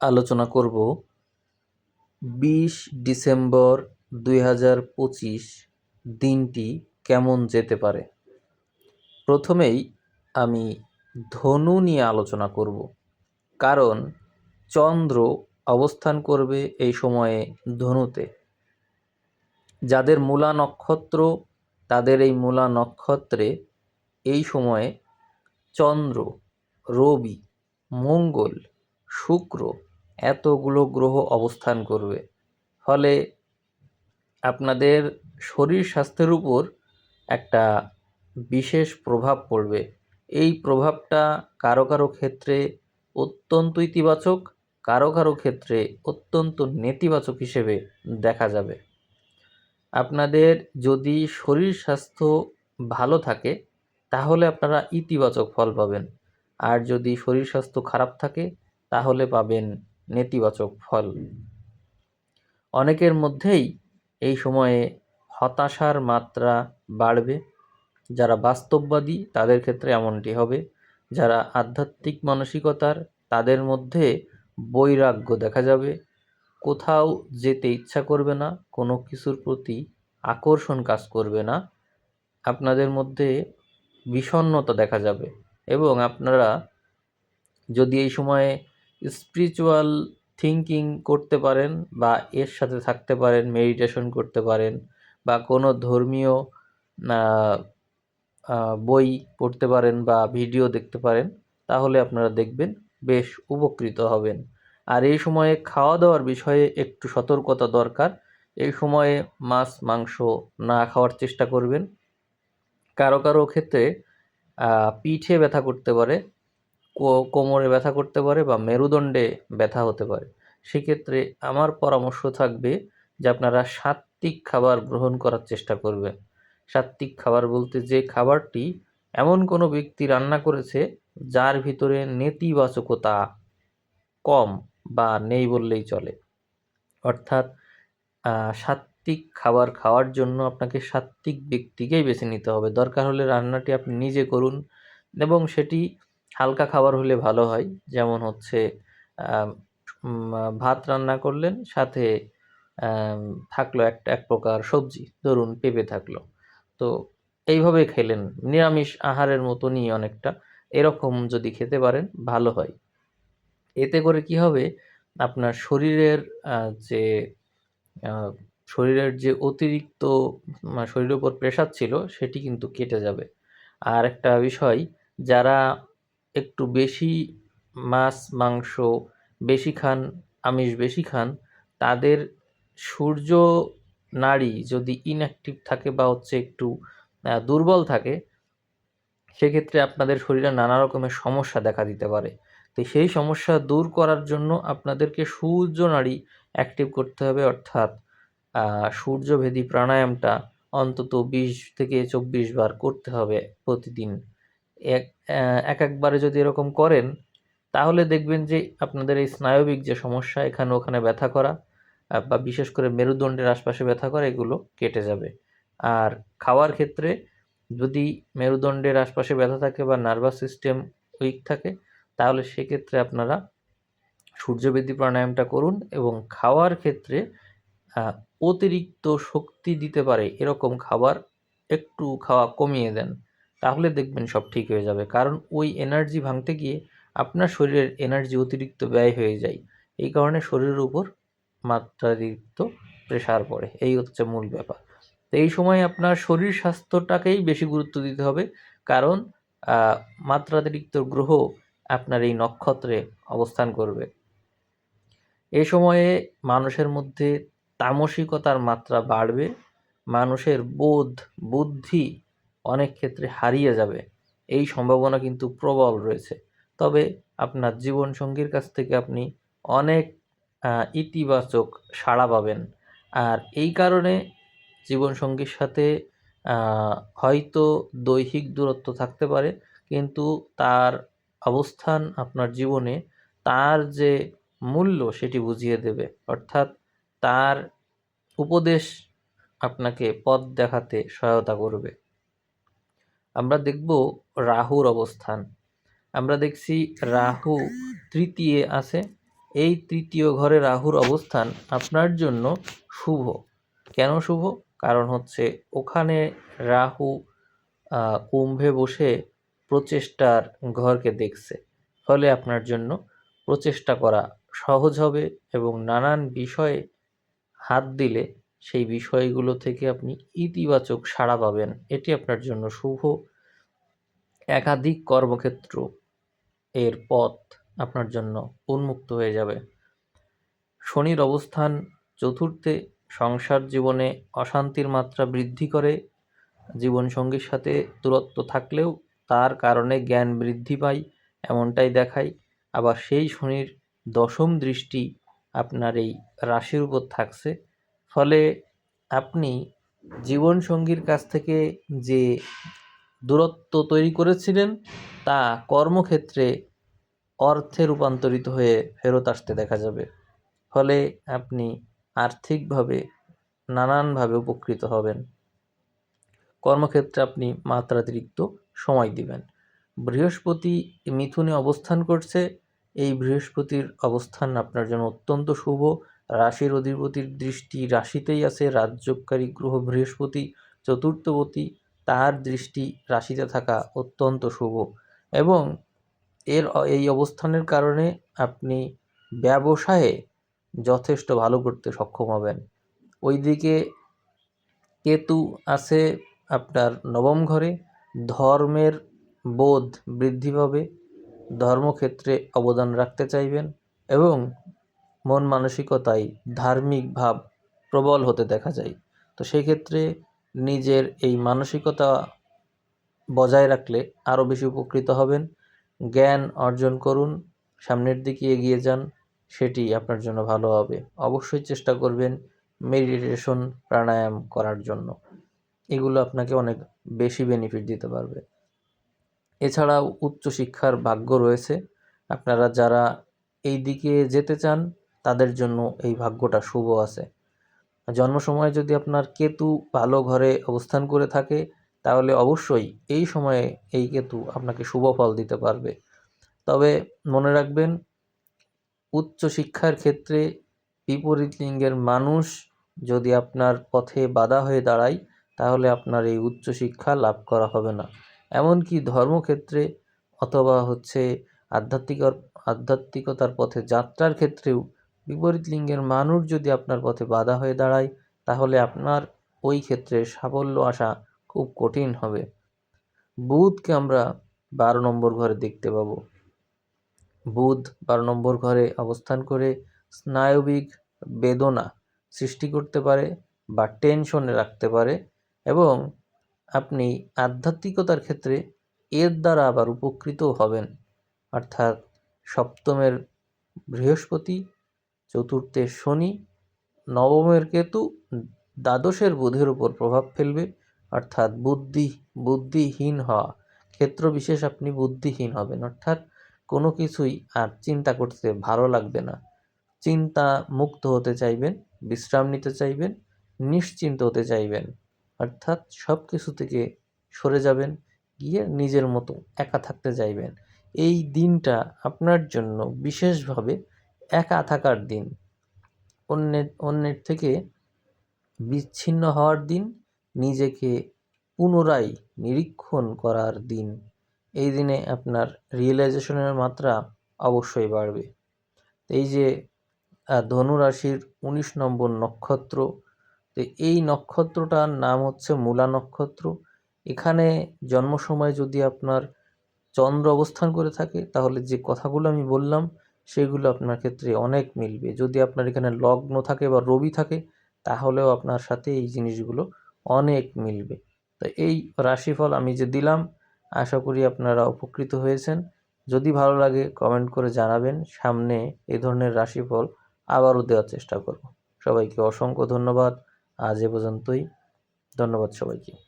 আলোচনা করব বিশ ডিসেম্বর দুই হাজার পঁচিশ দিনটি কেমন যেতে পারে? প্রথমেই আমি ধনু নিয়ে আলোচনা করব, কারণ চন্দ্র অবস্থান করবে এই সময়ে ধনুতে। যাদের মূলা নক্ষত্র, তাদের এই মূলা নক্ষত্রে এই সময়ে চন্দ্র, রবি, মঙ্গল, শুক্র এতগুলো গ্রহ অবস্থান করবে। ফলে আপনাদের শরীর স্বাস্থ্যের উপর একটা বিশেষ প্রভাব পড়বে। এই প্রভাবটা কারও কারও ক্ষেত্রে অত্যন্ত ইতিবাচক, কারও কারও ক্ষেত্রে অত্যন্ত নেতিবাচক হিসেবে দেখা যাবে। আপনাদের যদি শরীর স্বাস্থ্য ভালো থাকে, তাহলে আপনারা ইতিবাচক ফল পাবেন। আর যদি শরীর স্বাস্থ্য খারাপ থাকে, তাহলে পাবেন নেতিবাচক ফল। অনেকের মধ্যেই এই সময়ে হতাশার মাত্রা বাড়বে। যারা বাস্তববাদী, তাদের ক্ষেত্রে এমনটি হবে। যারা আধ্যাত্মিক মানসিকতার, তাদের মধ্যে বৈরাগ্য দেখা যাবে। কোথাও যেতে ইচ্ছা করবে না, কোনো কিছুর প্রতি আকর্ষণ কাজ করবে না। আপনাদের মধ্যে বিষণ্ণতা দেখা যাবে এবং আপনারা যদি এই সময়ে স্পিরিচুয়াল থিঙ্কিং করতে পারেন বা এর সাথে থাকতে পারেন মেডিটেশন করতে পারেন বা কোনো ধর্মীয় বই পড়তে পারেন বা ভিডিও দেখতে পারেন, তাহলে আপনারা দেখবেন বেশ উপকৃত হবেন। আর এই সময়ে খাওয়া দাওয়ার বিষয়ে একটু সতর্কতা দরকার। এই সময়ে মাছ, মাংস না খাওয়ার চেষ্টা করবেন। কারও কারও ক্ষেত্রে পিঠে ব্যথা করতে পারে কোমরে ব্যথা করতে পারে বা মেরুদণ্ডে ব্যথা হতে পারে। সেক্ষেত্রে আমার পরামর্শ থাকবে যে আপনারা সাত্ত্বিক খাবার গ্রহণ করার চেষ্টা করবেন। সাত্ত্বিক খাবার বলতে যে খাবারটি এমন কোনো ব্যক্তি রান্না করেছে যার ভিতরে নেতিবাচকতা কম বা নেই বললেই চলে। অর্থাৎ সাত্ত্বিক খাবার খাওয়ার জন্য আপনাকে সাত্ত্বিক ব্যক্তিকেই বেছে নিতে হবে। দরকার হলে রান্নাটি আপনি নিজে করুন এবং সেটি হালকা খাবার হলে ভালো হয়। যেমন হচ্ছে ভাত রান্না করলেন, সাথে থাকল একটা এক প্রকার সবজি। ধরুন পেঁপে থাকল। তো এইভাবে খেলেন। নিরামিষ আহারের মতনই অনেকটা। এরকম যদি খেতে পারেন, ভালো হয়। এতে করে কি হবে? আপনার শরীরের যে শরীরের যে অতিরিক্ত, শরীরের উপর প্রেশার ছিল, সেটি কিন্তু কেটে যাবে। আর একটা বিষয়, যারা একটু বেশি মাছ, মাংস বেশি খান, আমিষ বেশি খান, তাদের সূর্য নাড়ি যদি ইনঅ্যাক্টিভ থাকে বা হচ্ছে একটু দুর্বল থাকে, সেক্ষেত্রে আপনাদের শরীরে নানা রকমের সমস্যা দেখা দিতে পারে। তো সেই সমস্যা দূর করার জন্য আপনাদেরকে সূর্য নাড়ি অ্যাক্টিভ করতে হবে, অর্থাৎ সূর্যভেদী প্রাণায়ামটা অন্তত বিশ থেকে চব্বিশ বার করতে হবে প্রতিদিন। এক এক একবারে যদি এরকম করেন, তাহলে দেখবেন যে আপনাদের এই স্নায়বিক যে সমস্যা, এখানে ওখানে ব্যথা করা বা বিশেষ করে মেরুদণ্ডের আশপাশে ব্যথা করা, এগুলো কেটে যাবে। আর খাওয়ার ক্ষেত্রে যদি মেরুদণ্ডের আশপাশে ব্যথা থাকে বা নার্ভাস সিস্টেম উইক থাকে, তাহলে সেক্ষেত্রে আপনারা সূর্যবেদী প্রাণায়ামটা করুন এবং খাওয়ার ক্ষেত্রে অতিরিক্ত শক্তি দিতে পারে এরকম খাবার একটু খাওয়া কমিয়ে দেন। তাহলে দেখবেন সব ঠিক হয়ে যাবে। কারণ ওই এনার্জি ভাঙতে গিয়ে আপনার শরীরের এনার্জি অতিরিক্ত ব্যয় হয়ে যায়। এই কারণে শরীরের উপর মাত্রাতিরিক্ত প্রেশার পড়ে। এই হচ্ছে মূল ব্যাপার। তো এই সময় আপনার শরীর স্বাস্থ্যটাকেই বেশি গুরুত্ব দিতে হবে। কারণ মাত্রাতিরিক্ত গ্রহ আপনার এই নক্ষত্রে অবস্থান করবে। এই সময়ে মানুষের মধ্যে তামসিকতার মাত্রা বাড়বে। মানুষের বোধ, বুদ্ধি অনেক ক্ষেত্রে হারিয়ে যাবে। এই সম্ভাবনা কিন্তু প্রবল রয়েছে। তবে আপনার জীবনসঙ্গীর কাছ থেকে আপনি অনেক ইতিবাচক সাড়া পাবেন। আর এই কারণে জীবনসঙ্গীর সাথে হয়তো দৈহিক দূরত্ব থাকতে পারে, কিন্তু তার অবস্থান আপনার জীবনে তার যে মূল্য সেটি বুঝিয়ে দেবে। অর্থাৎ তার উপদেশ আপনাকে পথ দেখাতে সহায়তা করবে। আমরা দেখব রাহুর অবস্থান। আমরা দেখছি রাহু তৃতীয় আছে। এই তৃতীয় ঘরে রাহুর অবস্থান আপনার জন্য শুভ। কেন শুভ? কারণ হচ্ছে ওখানে রাহু কুম্ভে বসে প্রচেষ্টার ঘরকে দেখছে। ফলে আপনার জন্য প্রচেষ্টা করা সহজ হবে এবং নানান বিষয়ে হাত দিলে সেই বিষয়গুলো থেকে আপনি ইতিবাচক সাড়া পাবেন। এটি আপনার জন্য শুভ। একাধিক কর্মক্ষেত্র এর পথ আপনার জন্য উন্মুক্ত হয়ে যাবে। শনির অবস্থান চতুর্থে সংসার জীবনে অশান্তির মাত্রা বৃদ্ধি করে। জীবনসঙ্গীর সাথে দূরত্ব থাকলেও তার কারণে জ্ঞান বৃদ্ধি পায়, এমনটাই দেখায়। আবার সেই শনির দশম দৃষ্টি আপনার এই রাশির উপর থাকছে। ফলে আপনি জীবনসঙ্গীর কাছ থেকে যে দূরত্ব তৈরি করেছিলেন, তা কর্মক্ষেত্রে অর্থে রূপান্তরিত হয়ে ফেরত আসতে দেখা যাবে। ফলে আপনি আর্থিকভাবে নানানভাবে উপকৃত হবেন। কর্মক্ষেত্রে আপনি মাত্রাতিরিক্ত সময় দিবেন। বৃহস্পতি মিথুনে অবস্থান করছে। এই বৃহস্পতির অবস্থান আপনার জন্য অত্যন্ত শুভ। রাশির অধিপতির দৃষ্টি রাশিতেই আছে রাজ্যকারী গ্রহ বৃহস্পতি, চতুর্থপতি, তার দৃষ্টি রাশিতে থাকা অত্যন্ত শুভ। এবং এর এই অবস্থানের কারণে আপনি ব্যবসায়ে যথেষ্ট ভালো করতে সক্ষম হবেন। ওইদিকে কেতু আছে আপনার নবম ঘরে, ধর্মের বোধ বৃদ্ধি পাবে, ধর্মক্ষেত্রে অবদান রাখতে চাইবেন এবং মন মানসিকতায় ধার্মিক ভাব প্রবল হতে দেখা যায়। তো সেই ক্ষেত্রে নিজের এই মানসিকতা বজায় রাখলে আরও বেশি উপকৃত হবেন। জ্ঞান অর্জন করুন, সামনের দিকে এগিয়ে যান, সেটি আপনার জন্য ভালো হবে। অবশ্যই চেষ্টা করবেন মেডিটেশন, প্রাণায়াম করার জন্য। এগুলো আপনাকে অনেক বেশি বেনিফিট দিতে পারবে। এছাড়াও উচ্চশিক্ষার ভাগ্য রয়েছে। আপনারা যারা এই দিকে যেতে চান তাদের জন্য এই ভাগ্যটা শুভ আছে। জন্ম সময় যদি আপনার কেতু ভালো ঘরে অবস্থান করে থাকে, তাহলে অবশ্যই এই সময়ে এই কেতু আপনাকে শুভ ফল দিতে পারবে। তবে মনে রাখবেন, উচ্চ শিক্ষার ক্ষেত্রে বিপরীত লিঙ্গের মানুষ যদি আপনার পথে বাধা হয়ে দাঁড়ায়, তাহলে আপনার এই উচ্চশিক্ষা লাভ করা হবে না। এমনকি ধর্মক্ষেত্রে অথবা হচ্ছে আধ্যাত্মিক আধ্যাত্মিকতার পথে যাত্রার ক্ষেত্রেও বিপরীত লিঙ্গের মানুষ যদি আপনার পথে বাধা হয়ে দাঁড়ায়, তাহলে আপনার ওই ক্ষেত্রে সাফল্য আসা খুব কঠিন হবে। বুধকে আমরা বারো নম্বর ঘরে দেখতে পাবো। বুধ বারো নম্বর ঘরে অবস্থান করে স্নায়বিক বেদনা সৃষ্টি করতে পারে বা টেনশনে রাখতে পারে এবং আপনি আধ্যাত্মিকতার ক্ষেত্রে এর দ্বারা আবার উপকৃতও হবেন। অর্থাৎ সপ্তমের বৃহস্পতি চতুর্থের শনি, নবমের কেতু দ্বাদশের বুধের উপর প্রভাব ফেলবে। অর্থাৎ বুদ্ধি, বুদ্ধিহীন হওয়া। ক্ষেত্র বিশেষ আপনি বুদ্ধিহীন হবেন। অর্থাৎ কোনো কিছুই আর চিন্তা করতে ভালো লাগবে না। চিন্তা মুক্ত হতে চাইবেন, বিশ্রাম নিতে চাইবেন, নিশ্চিন্ত হতে চাইবেন। অর্থাৎ সব কিছু থেকে সরে যাবেন, গিয়ে নিজের মতো একা থাকতে চাইবেন। এই দিনটা আপনার জন্য বিশেষভাবে একা থাকার দিন, অন্যের অন্যের থেকে বিচ্ছিন্ন হওয়ার দিন, নিজেকে পুনরায় নিরীক্ষণ করার দিন, এই দিনে আপনার রিয়েলাইজেশনের মাত্রা অবশ্যই বাড়বে। এই যে ধনুরাশির উনিশ নম্বর নক্ষত্র, তো এই নক্ষত্রটার নাম হচ্ছে মূলা নক্ষত্র। এখানে জন্ম সময় যদি আপনার চন্দ্র অবস্থান করে থাকে, তাহলে যে কথাগুলো আমি বললাম সেগুলো আপনার ক্ষেত্রে অনেক মিলবে। যদি আপনার এখানে লগ্ন থাকে বা রবি থাকে, তাহলেও আপনার সাথে এই জিনিসগুলো অনেক মিলবে। তো এই রাশিফল আমি যে দিলাম, আশা করি আপনারা উপকৃত হয়েছেন। যদি ভালো লাগে কমেন্ট করে জানাবেন। সামনে এই ধরনের রাশিফল আবারও দেওয়ার চেষ্টা করব। সবাইকে অসংখ্য ধন্যবাদ। আজ এ পর্যন্তই। ধন্যবাদ সবাইকে।